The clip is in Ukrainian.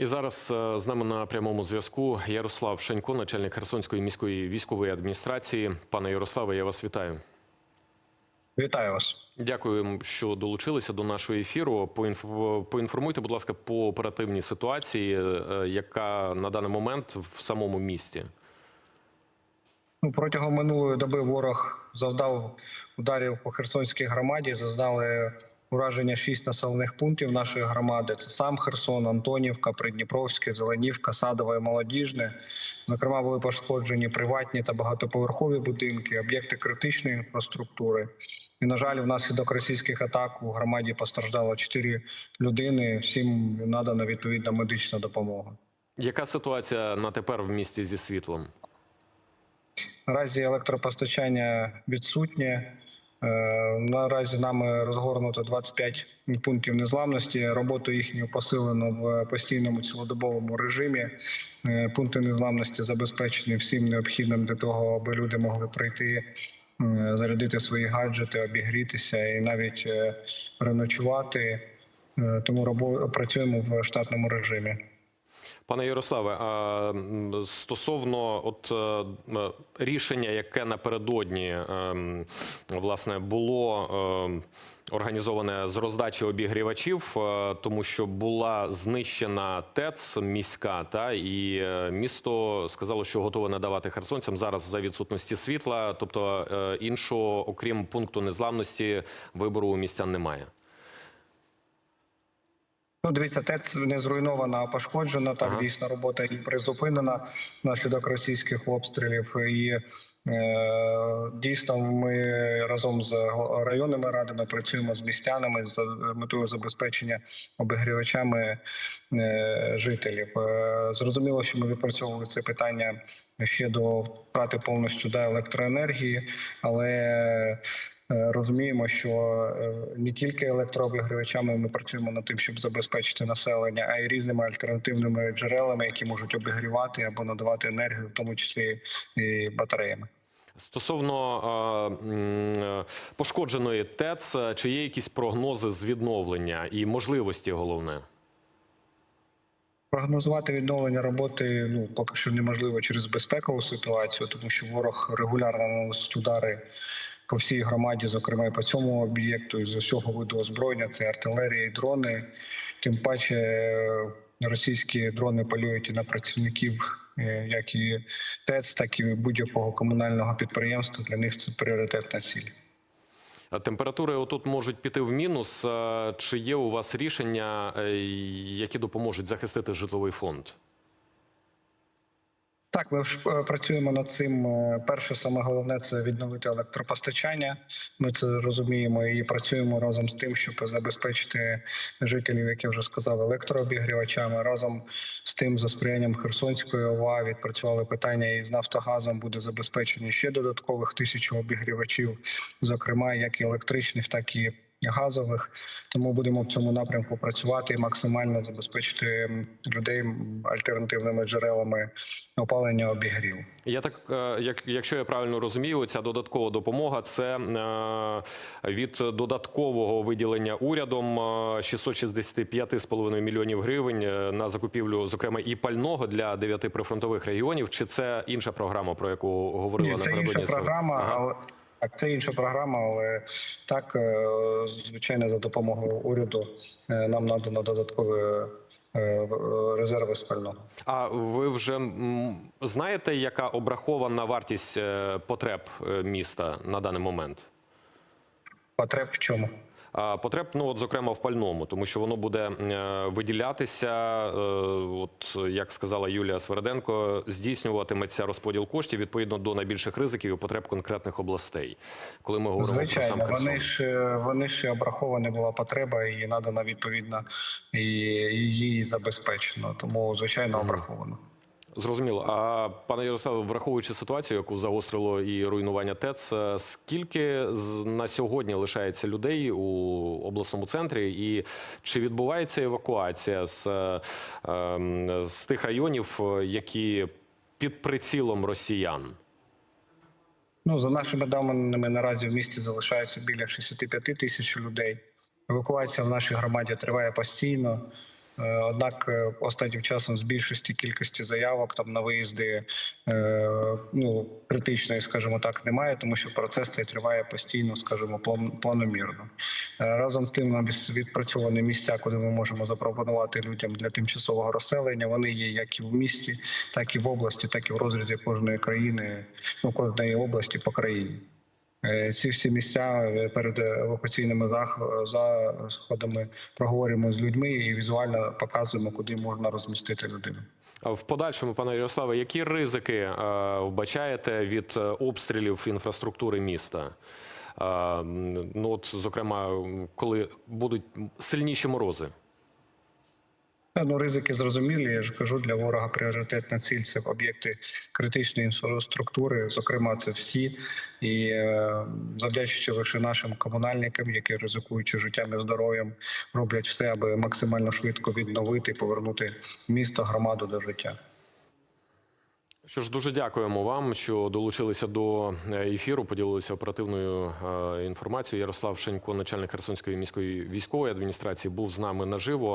І зараз е, з нами на прямому зв'язку Ярослав Шенько, начальник Херсонської міської військової адміністрації. Пане Ярославе, я вас вітаю. Вітаю вас. Дякую, що долучилися до нашого ефіру. Поінформуйте, будь ласка, по оперативній ситуації, е, яка на даний момент в самому місті. Ну, протягом минулої доби ворог завдав ударів по Херсонській громаді. Зазнали ураження шість населених пунктів нашої громади. Це сам Херсон, Антонівка, Придніпровське, Зеленівка, Садове, і Молодіжне. Зокрема, були пошкоджені приватні та багатоповерхові будинки, об'єкти критичної інфраструктури. І, на жаль, внаслідок російських атак у громаді постраждало чотири людини. Всім надана відповідна медична допомога. Яка ситуація на тепер в місті зі світлом? Наразі електропостачання відсутнє. Е, Наразі нами розгорнуто 25 пунктів незламності. Роботу їхню посилено в постійному цілодобовому режимі. Е, Пункти незламності забезпечені всім необхідним для того, аби люди могли прийти, е, зарядити свої гаджети, обігрітися і навіть переночувати. Тому працюємо в штатному режимі. Пане Ярославе, стосовно от е, рішення, яке напередодні ем, власне було організоване з роздачі обігрівачів, е, тому що була знищена ТЕЦ міська, та і е, місто сказало, що готове надавати херсонцям зараз за відсутності світла. Тобто е, іншого, окрім пункту незламності, вибору у містян немає. Ну, дивіться, ТЕЦ не зруйнована, а пошкоджена. Так Ага. дійсно робота і призупинена внаслідок російських обстрілів. І е, дійсно, ми разом з районними радами працюємо з містянами з метою забезпечення обігрівачами е, жителів. Е, зрозуміло, що ми відпрацьовували це питання ще до втрати повністю до електроенергії, але Розуміємо, що е, не тільки електрообігрівачами ми працюємо над тим, щоб забезпечити населення, а й різними альтернативними джерелами, які можуть обігрівати або надавати енергію, в тому числі і батареями. Стосовно е, е, пошкодженої ТЕЦ, е, чи є якісь прогнози з відновлення і можливості головне? Прогнозувати відновлення роботи ну поки що неможливо через безпекову ситуацію, тому що ворог регулярно наносить удари по всій громаді, зокрема і по цьому об'єкту, і з усього виду озброєння це артилерія і дрони. Тим паче е, російські дрони полюють і на працівників, е, як і ТЕЦ, так і будь-якого комунального підприємства. Для них це пріоритетна ціль. Температури отут можуть піти в мінус. Чи є у вас рішення, е, які допоможуть захистити житловий фонд? Так, ми е, працюємо над цим. Е, Перше, саме головне це відновити електропостачання. Ми це розуміємо і працюємо разом з тим, щоб забезпечити жителів, як я вже сказав, електрообігрівачами. Разом з тим, за сприянням Херсонської ОВА відпрацювали питання і з Нафтогазом буде забезпечені ще додаткових тисячу обігрівачів, зокрема як і електричних, так і газових. Тому будемо в цьому напрямку працювати і максимально забезпечити людей альтернативними джерелами опалення обігрів. Я так, е, як якщо я правильно розумію, ця додаткова допомога це е, від додаткового виділення урядом е, 665,5 мільйонів гривень е, на закупівлю, зокрема, і пального для дев'яти прифронтових регіонів. Чи це інша програма, про яку говорила Ні, це напередодні? інша програма, Ага. Так, це інша програма, але так, е, звичайно, за допомогою уряду е, нам надано додаткові е, резерви спального. А ви вже знаєте, яка обрахована вартість потреб міста на даний момент? Потреб в чому? Потреб, ну от зокрема в пальному, тому що воно буде е, виділятися, е, от як сказала Юлія Сверденко, здійснюватиметься розподіл коштів відповідно до найбільших ризиків і потреб конкретних областей. Коли ми говоримо про сам Херсон. вони ж вони ж обраховані була потреба і надана відповідна і її забезпечено. Тому звичайно обраховано. Зрозуміло. А пане Ярославе, враховуючи ситуацію, яку загострило і руйнування ТЕЦ, е, скільки на сьогодні лишається людей у обласному центрі, і чи відбувається евакуація з, е, ем, з тих районів, е, які під прицілом росіян? Ну за нашими даними наразі в місті залишається біля 65 тисяч людей. Евакуація в нашій громаді триває постійно. Е, Однак е, останнім часом з більшості кількості заявок там на виїзди е, ну критичної, скажімо так, немає, тому що процес цей триває постійно, скажімо, план, планомірно. Разом з тим нам відпрацьовані місця, куди ми можемо запропонувати людям для тимчасового розселення. Вони є як і в місті, так і в області, так і в розрізі кожної країни, ну кожної області по країні. Е, Ці всі місця е, перед евакуаційними зах- заходами проговорюємо з людьми і візуально показуємо, куди можна розмістити людину. В подальшому, пане Ярославе, які ризики е, вбачаєте від е, обстрілів інфраструктури міста? Е, ну, от, зокрема, коли будуть сильніші морози. Ну, ризики зрозумілі. Я ж кажу, для ворога пріоритетна ціль це об'єкти критичної інфраструктури. Зокрема, це всі. І е, завдячуючи лише нашим комунальникам, які ризикуючи життям і здоров'ям, роблять все, аби максимально швидко відновити повернути місто, громаду до життя. Що ж, дуже дякуємо вам, що долучилися до е, ефіру, поділилися оперативною е, інформацією. Ярослав Шенько, начальник Херсонської міської військової адміністрації, був з нами наживо.